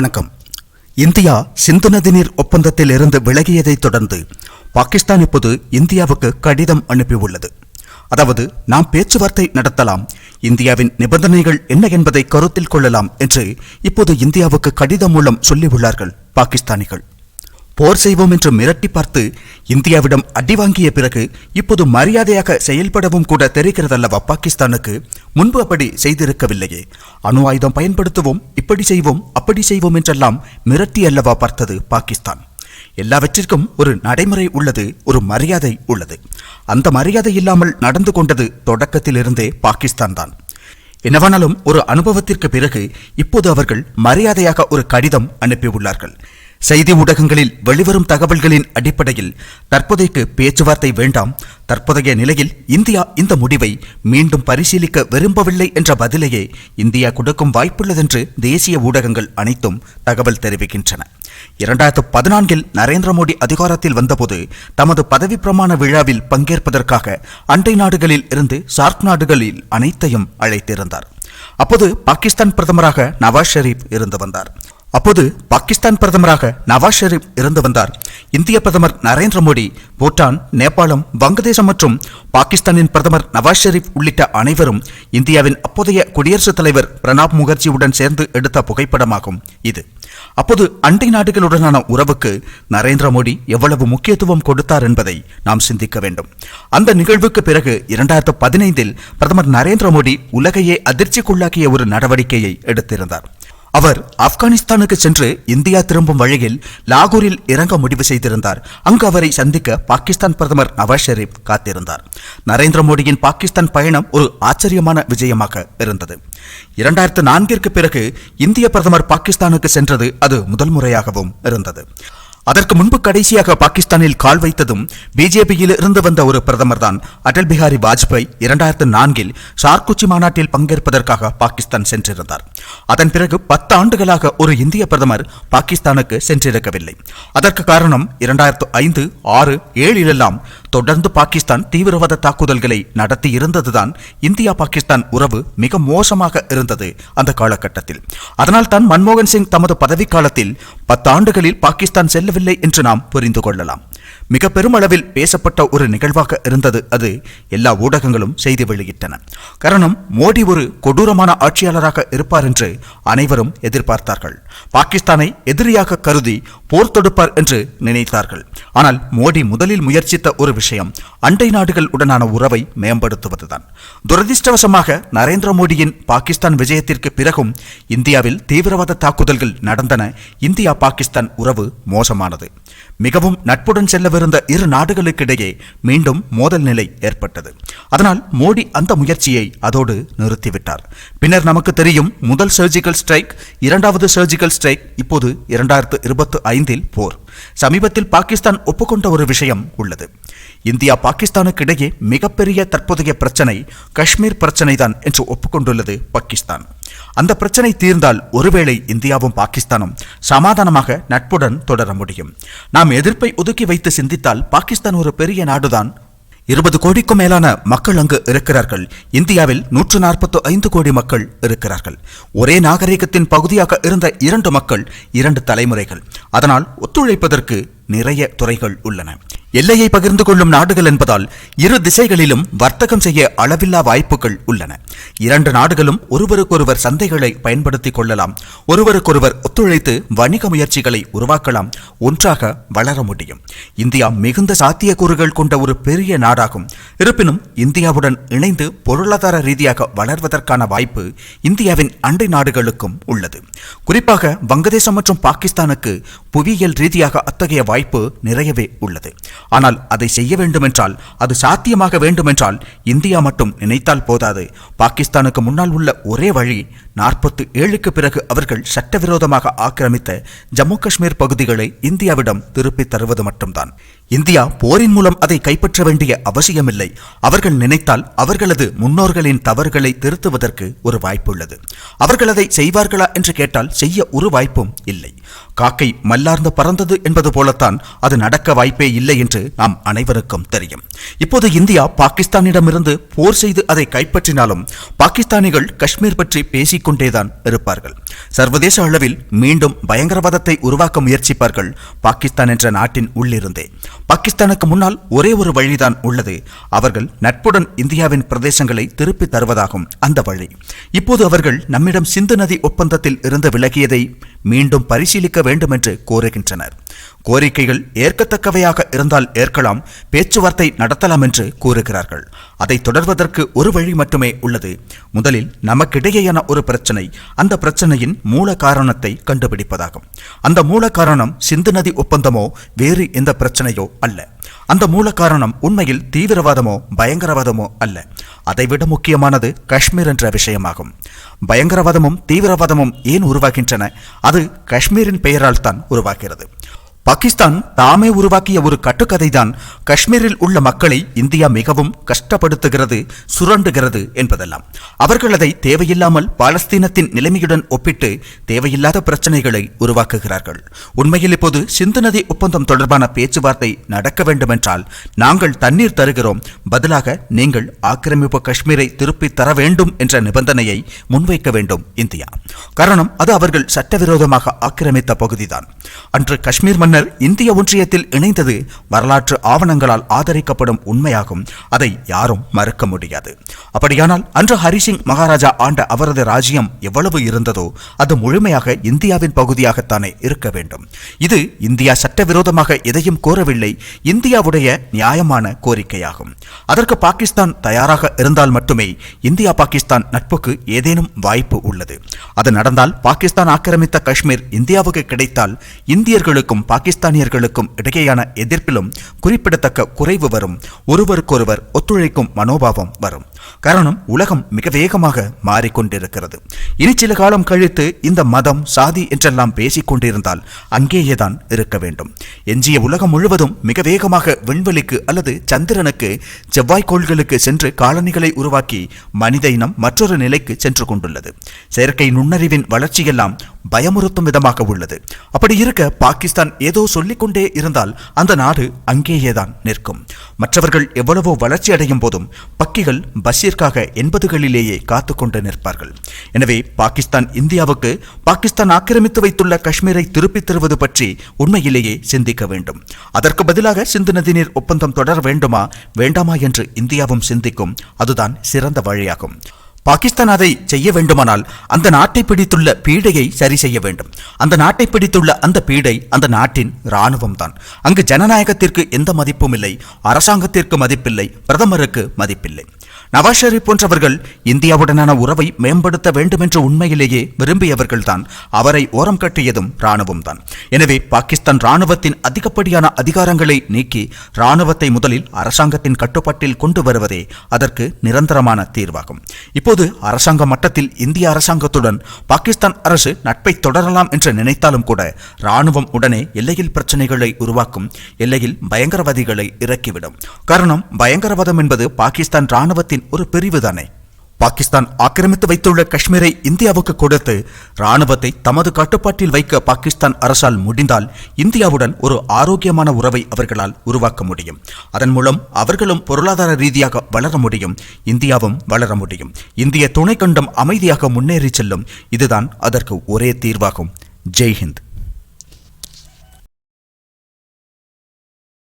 வணக்கம். இந்தியா சிந்து நதிநீர் ஒப்பந்தத்தில் இருந்து விலகியதைத் தொடர்ந்து பாகிஸ்தான் இப்போது இந்தியாவுக்கு கடிதம் அனுப்பியுள்ளது. அதாவது நாம் பேச்சுவார்த்தை நடத்தலாம் இந்தியாவின் நிபந்தனைகள் என்ன என்பதை கருத்தில் கொள்ளலாம் என்று இப்போது இந்தியாவுக்கு கடிதம் மூலம் சொல்லியுள்ளார்கள் பாகிஸ்தானிகள். போர் செய்வோம் என்று மிரட்டி பார்த்து இந்தியாவிடம் அடி வாங்கிய பிறகு இப்போது மரியாதையாக செயல்படவும் கூட தெரிகிறதல்லவா பாகிஸ்தானுக்கு? முன்பு அப்படி செய்திருக்கவில்லையே. அணு ஆயுதம் பயன்படுத்துவோம் இப்படி செய்வோம் அப்படி செய்வோம் என்றெல்லாம் மிரட்டி அல்லவா பார்த்தது பாகிஸ்தான். எல்லாவற்றிற்கும் ஒரு நடைமுறை உள்ளது ஒரு மரியாதை உள்ளது. அந்த மரியாதை இல்லாமல் நடந்து கொண்டது தொடக்கத்திலிருந்தே பாகிஸ்தான் தான். என்னவானாலும் ஒரு அனுபவத்திற்கு பிறகு இப்போது அவர்கள் மரியாதையாக ஒரு கடிதம் அனுப்பியுள்ளார்கள். செய்தி ஊடகங்களில் வெளிவரும் தகவல்களின் அடிப்படையில் தற்போதைக்கு பேச்சுவார்த்தை வேண்டாம். தற்போதைய நிலையில் இந்தியா இந்த முடிவை மீண்டும் பரிசீலிக்க விரும்பவில்லை என்ற பதிலையே இந்தியா கொடுக்கும் வாய்ப்புள்ளதென்று தேசிய ஊடகங்கள் அனைத்தும் தகவல் தெரிவிக்கின்றன. இரண்டாயிரத்து பதினான்கில் நரேந்திர மோடி அதிகாரத்தில் வந்தபோது தமது பதவி பிரமாண விழாவில் பங்கேற்பதற்காக அண்டை நாடுகளில் இருந்து சார்க் நாடுகளில் அனைத்தையும் அழைத்திருந்தார். அப்போது பாகிஸ்தான் பிரதமராக நவாஸ் ஷெரீப் இருந்து வந்தார். அப்போது பாகிஸ்தான் பிரதமராக நவாஸ் ஷெரீப் இருந்து வந்தார். இந்திய பிரதமர் நரேந்திர மோடி பூட்டான் நேபாளம் வங்கதேசம் மற்றும் பாகிஸ்தானின் பிரதமர் நவாஸ் ஷெரீப் உள்ளிட்ட அனைவரும் இந்தியாவின் அப்போதைய குடியரசுத் தலைவர் பிரணாப் முகர்ஜியுடன் சேர்ந்து எடுத்த புகைப்படமாகும் இது. அப்போது அண்டை நாடுகளுடனான உறவுக்கு நரேந்திர மோடி எவ்வளவு முக்கியத்துவம் கொடுத்தார் என்பதை நாம் சிந்திக்க வேண்டும். அந்த நிகழ்வுக்கு பிறகு இரண்டாயிரத்து பதினைந்தில் பிரதமர் நரேந்திர மோடி உலகையே அதிர்ச்சிக்குள்ளாக்கிய ஒரு நடவடிக்கையை எடுத்திருந்தார். அவர் ஆப்கானிஸ்தானுக்கு சென்று இந்தியா திரும்பும் வழியில் லாகூரில் இறங்க முடிவு செய்திருந்தார். அங்கு அவரை சந்திக்க பாகிஸ்தான் பிரதமர் நவாஸ் ஷெரீப் காத்திருந்தார். நரேந்திர மோடியின் பாகிஸ்தான் பயணம் ஒரு ஆச்சரியமான விஜயமாக இருந்தது. இரண்டாயிரத்து நான்கிற்கு பிறகு இந்திய பிரதமர் பாகிஸ்தானுக்கு சென்றது அது முதல் முறையாகவும் இருந்தது. அதற்கு முன்பு கடைசியாக பாகிஸ்தானில் கால் வைத்ததும் பிஜேபியில் இருந்து வந்த ஒரு பிரதமர் தான் அடல் பிஹாரி வாஜ்பாய். இரண்டாயிரத்து நான்கில் ஷார்குச்சி மாநாட்டில் பங்கேற்பதற்காக பாகிஸ்தான் சென்றிருந்தார். அதன் பிறகு பத்து ஆண்டுகளாக ஒரு இந்திய பிரதமர் பாகிஸ்தானுக்கு சென்றிருக்கவில்லை. அதற்கு காரணம் இரண்டாயிரத்து ஐந்து ஆறு ஏழிலெல்லாம் தொடர்ந்து பாகிஸ்தான் தீவிரவாத தாக்குதல்களை நடத்தி இருந்ததுதான் இந்தியா பாகிஸ்தான் உறவு மிக மோசமாக இருந்தது அந்த காலகட்டத்தில். அதனால் தான் மன்மோகன் சிங் தமது பதவிக்காலத்தில் பத்தாண்டுகளில் பாகிஸ்தான் செல்லவில்லை என்று நாம் புரிந்து கொள்ளலாம். மிக பெருமளவில் பேசப்பட்ட ஒரு நிகழ்வாக இருந்தது. அது எல்லா ஊடகங்களும் செய்தி வெளியிட்டன. காரணம் மோடி ஒரு கொடூரமான ஆட்சியாளராக இருப்பார் என்று அனைவரும் எதிர்பார்த்தார்கள். பாகிஸ்தானை எதிரியாக கருதி போர் தொடுப்பார் என்று நினைத்தார்கள். ஆனால் மோடி முதலில் முயற்சித்த ஒரு விஷயம் அண்டை நாடுகள் உடனான உறவை மேம்படுத்துவதுதான். துரதிர்ஷ்டவசமாக நரேந்திர மோடியின் பாகிஸ்தான் விஜயத்திற்கு பிறகும் இந்தியாவில் தீவிரவாத தாக்குதல்கள் நடந்தன. இந்தியா பாகிஸ்தான் உறவு மோசமானது. மிகவும் நட்புடன் செல்லவிருந்த இரு நாடுகளுக்கிடையே மீண்டும் மோதல் நிலை ஏற்பட்டது. அதனால் மோடி அந்த முயற்சியை அதோடு நிறுத்திவிட்டார். பின்னர் நமக்கு தெரியும் முதல் சர்ஜிக்கல் ஸ்ட்ரைக் இரண்டாவது சர்ஜிக்கல் ஸ்ட்ரைக் இப்போது இரண்டாயிரத்து இருபத்தி ஐந்தில் போர். சமீபத்தில் பாகிஸ்தான் ஒப்புக்கொண்ட ஒரு விஷயம் உள்ளது. இந்தியா பாகிஸ்தானுக்கு இடையே மிகப்பெரிய தற்போதைய பிரச்சனை காஷ்மீர் பிரச்சனை தான் என்று ஒப்புக்கொண்டுள்ளது பாகிஸ்தான். அந்த பிரச்சனை தீர்ந்தால் ஒருவேளை இந்தியாவும் பாகிஸ்தானும் சமாதானமாக நட்புடன் தொடர முடியும். நாம் எதிர்ப்பை ஒதுக்கி வைத்து சிந்தித்தால் பாகிஸ்தான் ஒரு பெரிய நாடுதான் இருபது கோடிக்கும் மேலான மக்கள் அங்கு இருக்கிறார்கள். இந்தியாவில் நூற்று நாற்பத்து ஐந்து கோடி மக்கள் இருக்கிறார்கள். ஒரே நாகரிகத்தின் பகுதியாக இருந்த இரண்டு மக்கள் இரண்டு தலைமுறைகள். அதனால் ஒத்துழைப்பதற்கு நிறைய துறைகள் உள்ளன. எல்லையை பகிர்ந்து கொள்ளும் நாடுகள் என்பதால் இரு திசைகளிலும் வர்த்தகம் செய்ய அளவில்லா வாய்ப்புகள் உள்ளன. இரண்டு நாடுகளும் ஒருவருக்கொருவர் சந்தைகளை பயன்படுத்திக் கொள்ளலாம். ஒருவருக்கொருவர் ஒத்துழைத்து வணிக முயற்சிகளை உருவாக்கலாம். ஒன்றாக வளர முடியும். இந்தியா மிகுந்த சாத்தியக்கூறுகள் கொண்ட ஒரு பெரிய நாடாகும். இருப்பினும் இந்தியாவுடன் இணைந்து பொருளாதார ரீதியாக வளர்வதற்கான வாய்ப்பு இந்தியாவின் அண்டை நாடுகளுக்கும் உள்ளது. குறிப்பாக வங்கதேசம் மற்றும் பாகிஸ்தானுக்கு புவியியல் ரீதியாக அத்தகைய வாய்ப்பு நிறையவே உள்ளது. ஆனால் அதை செய்ய வேண்டுமென்றால் அது சாத்தியமாக வேண்டுமென்றால் இந்தியா மட்டும் நினைத்தால் போதாது. பாகிஸ்தானுக்கு முன்னால் உள்ள ஒரே வழி நாற்பத்து ஏழுக்கு பிறகு அவர்கள் சட்டவிரோதமாக ஆக்கிரமித்த ஜம்மு காஷ்மீர் பகுதிகளை இந்தியாவிடம் திருப்பித் தருவது மட்டும்தான். இந்தியா போரின் மூலம் அதை கைப்பற்ற வேண்டிய அவசியமில்லை. அவர்கள் நினைத்தால் அவர்களது முன்னோர்களின் தவறுகளை திருத்துவதற்கு ஒரு வாய்ப்பு உள்ளது அவர்கள் அதை செய்வார்களா என்று கேட்டால் செய்ய ஒரு வாய்ப்பும் இல்லை. காக்கை மல்லார்ந்து பறந்தது என்பது போலத்தான் அது நடக்க வாய்ப்பே இல்லை என்று என்று நாம் அனைவருக்கும் தெரியும். இப்போது இந்தியா பாகிஸ்தானிடமிருந்து போர் செய்து அதை கைப்பற்றினாலும் பாகிஸ்தானிகள் காஷ்மீர் பற்றி பேசிக்கொண்டேதான் இருப்பார்கள். சர்வதேச அளவில் மீண்டும் பயங்கரவாதத்தை உருவாக்க முயற்சிப்பார்கள் பாகிஸ்தான் என்ற நாட்டின் உள்ளிருந்தே. பாகிஸ்தானுக்கு முன்னால் ஒரே ஒரு வழிதான் உள்ளது. அவர்கள் நட்புடன் இந்தியாவின் பிரதேசங்களை திருப்பி தருவதாகும் அந்த வழி. இப்போது அவர்கள் நம்மிடம் சிந்து நதி ஒப்பந்தத்தில் இருந்து விலகியதை மீண்டும் பரிசீலிக்க வேண்டும் என்று கோருகின்றனர். கோரிக்கைகள் ஏற்கத்தக்கவையாக இருந்தால் ஏற்கலாம் பேச்சுவார்த்தை நடத்தலாம் என்று கூறுகிறார்கள். அதை தொடர்வதற்கு ஒரு வழி மட்டுமே உள்ளது. முதலில் நமக்கிடையேயான ஒரு பிரச்சனை அந்த பிரச்சனையின் மூல காரணத்தை கண்டுபிடிப்பதாகும். அந்த மூல காரணம் சிந்து நதி ஒப்பந்தமோ வேறு எந்த பிரச்சனையோ அல்ல. அந்த மூல காரணம் உண்மையில் தீவிரவாதமோ பயங்கரவாதமோ அல்ல. அதைவிட முக்கியமானது காஷ்மீர் என்ற விஷயமாகும். பயங்கரவாதமும் தீவிரவாதமும் ஏன் உருவாகின்றன? அது காஷ்மீரின் பெயரால் தான் உருவாகிறது. பாகிஸ்தான் தாமே உருவாக்கிய ஒரு கட்டுக்கதைதான் காஷ்மீரில் உள்ள மக்களை இந்தியா மிகவும் கஷ்டப்படுத்துகிறது சுரண்டுகிறது என்பதெல்லாம். அவர்கள் அதை தேவையில்லாமல் பாலஸ்தீனத்தின் நிலைமையுடன் ஒப்பிட்டு தேவையில்லாத பிரச்சனைகளை உருவாக்குகிறார்கள். உண்மையில் இப்போது சிந்து நதி ஒப்பந்தம் தொடர்பான பேச்சுவார்த்தை நடக்க வேண்டுமென்றால் நாங்கள் தண்ணீர் தருகிறோம். பதிலாக நீங்கள் ஆக்கிரமிப்பு காஷ்மீரை திருப்பி தர வேண்டும் என்ற நிபந்தனையை முன்வைக்க வேண்டும் இந்தியா. காரணம் அது அவர்கள் சட்டவிரோதமாக ஆக்கிரமித்த பகுதிதான். அன்று காஷ்மீர் மன்னர் இந்திய ஒன்றியத்தில் இணைந்தது வரலாற்று ஆவணங்களால் ஆதரிக்கப்படும் உண்மையாகும். அதை யாரும் மறுக்க முடியாது. அப்படியானால் அன்று ஹரிசிங் மகாராஜா ஆண்ட அவரது ராஜ்யம் எவ்வளவு இருந்ததோ அது முழுமையாக இந்தியாவின் பகுதியாகத்தானே இருக்க வேண்டும். இது இந்தியா சட்டவிரோதமாக எதையும் கோரவில்லை. இந்தியாவுடைய நியாயமான கோரிக்கையாகும். அதற்கு பாகிஸ்தான் தயாராக இருந்தால் மட்டுமே இந்தியா பாகிஸ்தான் நட்புக்கு ஏதேனும் வாய்ப்பு உள்ளது. அது நடந்தால் பாகிஸ்தான் ஆக்கிரமித்த காஷ்மீர் இந்தியாவுக்கு கிடைத்தால் இந்தியர்களுக்கும் பாகிஸ்தானியர்களுக்கும் இடையேயான எதிர்ப்பிலும் குறிப்பிடத்தக்க குறைவு வரும். ஒருவருக்கொருவர் ஒத்துழைக்கும் மனோபாவம் வரும். காரணம் உலகம் மிக வேகமாக மாறிக்கொண்டிருக்கிறது. இனி சில காலம் கழித்து இந்த மதம் சாதி என்றெல்லாம் பேசிக் கொண்டிருந்தால் அங்கேயேதான் இருக்க வேண்டும். எஞ்சிய உலகம் முழுவதும் மிக வேகமாக விண்வெளிக்கு அல்லது சந்திரனுக்கு செவ்வாய்க்கோள்களுக்கு சென்று காலனிகளை உருவாக்கி மனித இனம் மற்றொரு நிலைக்கு சென்று கொண்டுள்ளது. செயற்கை நுண்ணறிவின் வளர்ச்சியெல்லாம் பயமுறுத்தும் விதமாக உள்ளது. அப்படி இருக்க பாகிஸ்தான் ஏதோ சொல்லிக்கொண்டே இருந்தால் அந்த நாடு அங்கேயேதான் நிற்கும். மற்றவர்கள் எவ்வளவோ வளர்ச்சி அடையும் போதும் பக்கிகள் பஷீர்காக எண்பதுகளிலேயே காத்து கொண்டு நிற்பார்கள். எனவே பாகிஸ்தான் இந்தியாவுக்கு பாகிஸ்தான் ஆக்கிரமித்து வைத்துள்ள காஷ்மீரை திருப்பித் தருவது பற்றி உண்மையிலேயே சிந்திக்க வேண்டும். அதற்கு பதிலாக சிந்து நதிநீர் ஒப்பந்தம் தொடர வேண்டுமா? வேண்டாமா என்று இந்தியாவும் சிந்திக்கும். அதுதான் சிறந்த வழியாகும். பாகிஸ்தான் அதை செய்ய வேண்டுமானால் அந்த நாட்டை பிடித்துள்ள பீடையை சரி செய்ய வேண்டும். அந்த நாட்டை பிடித்துள்ள அந்த பீடை அந்த நாட்டின் இராணுவம் தான் அங்கு ஜனநாயகத்திற்கு எந்த மதிப்பும் இல்லை அரசாங்கத்திற்கு மதிப்பில்லை பிரதமருக்கு மதிப்பில்லை. நவாஸ் ஷெரீப் போன்றவர்கள் இந்தியாவுடனான உறவை மேம்படுத்த வேண்டும் என்று உண்மையிலேயே விரும்பியவர்கள்தான். அவரை ஓரம் கட்டியதும் ராணுவம் தான் எனவே பாகிஸ்தான் ராணுவத்தின் அதிகப்படியான அதிகாரங்களை நீக்கி ராணுவத்தை முதலில் அரசாங்கத்தின் கட்டுப்பாட்டில் கொண்டு வருவதே அதற்கு நிரந்தரமான தீர்வாகும். இப்போது அரசாங்க மட்டத்தில் இந்திய அரசாங்கத்துடன் பாகிஸ்தான் அரசு நட்பை தொடரலாம் என்று நினைத்தாலும் கூட ராணுவம் உடனே எல்லையில் பிரச்சனைகளை உருவாக்கும் எல்லையில் பயங்கரவாதிகளை இறக்கிவிடும். காரணம் பயங்கரவாதம் என்பது பாகிஸ்தான் ராணுவத்தின் ஒரு பிரிவு தானே? பாகிஸ்தான் ஆக்கிரமித்து வைத்துள்ள காஷ்மீரை இந்தியாவுக்கு கொடுத்து ராணுவத்தை தமது கட்டுப்பாட்டில் வைக்க பாகிஸ்தான் அரசால் முடிந்தால் இந்தியாவுடன் ஒரு ஆரோக்கியமான உறவை அவர்களால் உருவாக்க முடியும். அதன் மூலம் அவர்களும் பொருளாதார ரீதியாக வளர முடியும். இந்தியாவும் வளர முடியும். இந்திய துணைக்கண்டம் அமைதியாக முன்னேறி செல்லும். இதுதான் அதற்கு ஒரே தீர்வாகும். ஜெய் ஹிந்த்.